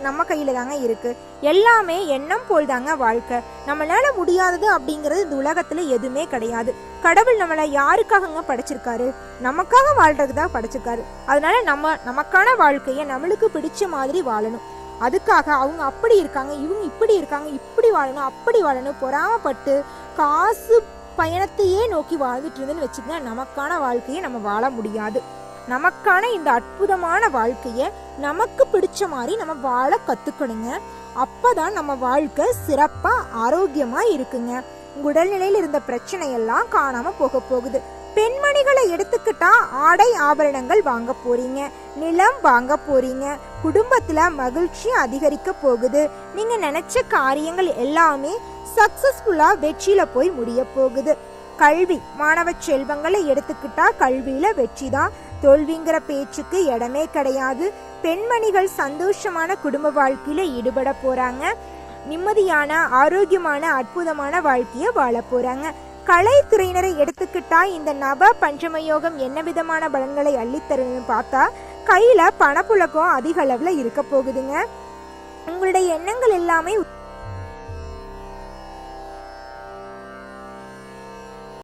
நம்ம கையில தாங்க இருக்கு. எல்லாமே எண்ணம் போல் தாங்க வாழ்க்கை. நம்மளால முடியாதது அப்படிங்கிறது இந்த உலகத்தில் எதுவுமே கிடையாது. கடவுள் நம்மளை யாருக்காகங்க படைச்சிருக்காரு? நமக்காக வாழ்றதுக்கு தான் படைச்சிருக்காரு. அதனால நம்ம நமக்கான வாழ்க்கையை நம்மளுக்கு பிடிச்ச மாதிரி வாழணும். அதுக்காக அவங்க அப்படி இருக்காங்க இவங்க இப்படி இருக்காங்க இப்படி வாழணும் அப்படி வாழணும் பொறாமப்பட்டு காசு பயணத்தையே நோக்கி வாழ்ந்துட்டு இருந்துன்னு வச்சுக்கோங்க நமக்கான வாழ்க்கையை நம்ம வாழ முடியாது. நமக்கான இந்த அற்புதமான வாழ்க்கையை நமக்கு பிடிச்ச மாதிரி நம்ம வாழ கத்துக்கணுங்க. அப்பதான் நம்ம வாழ்க்கை சிறப்பா ஆரோக்கியமா இருக்குங்க. உடல்நிலையில் இருந்த பிரச்சனை எல்லாம் காணாம போக போகுது. பெண்மணிகளை எடுத்துக்கிட்டா ஆடை ஆபரணங்கள் வாங்க போறீங்க நிலம் வாங்க போறீங்க குடும்பத்துல மகிழ்ச்சி அதிகரிக்க போகுது. நீங்க நினைச்ச காரியங்கள் எல்லாமே சக்சஸ்ஃபுல்லா வெற்றியில போய் முடிய போகுது. கல்வி மாணவ செல்வங்களை எடுத்துக்கிட்டா கல்வியில வெற்றி தான் தோல்விங்கிற பேச்சுக்கு இடமே கிடையாது. பெண்மணிகள் சந்தோஷமான குடும்ப வாழ்க்கையில ஈடுபட போறாங்க. நிம்மதியான ஆரோக்கியமான அற்புதமான வாழ்க்கையை வாழ போறாங்க. கலைத்துறையினரை எடுத்துக்கிட்டா இந்த நவ பஞ்சமயோகம் என்ன விதமான பலன்களை அள்ளித்தருன்னு பார்த்தா கையில பணப்புழக்கம் அதிக அளவுல இருக்க போகுதுங்க. உங்களுடைய எண்ணங்கள் எல்லாமே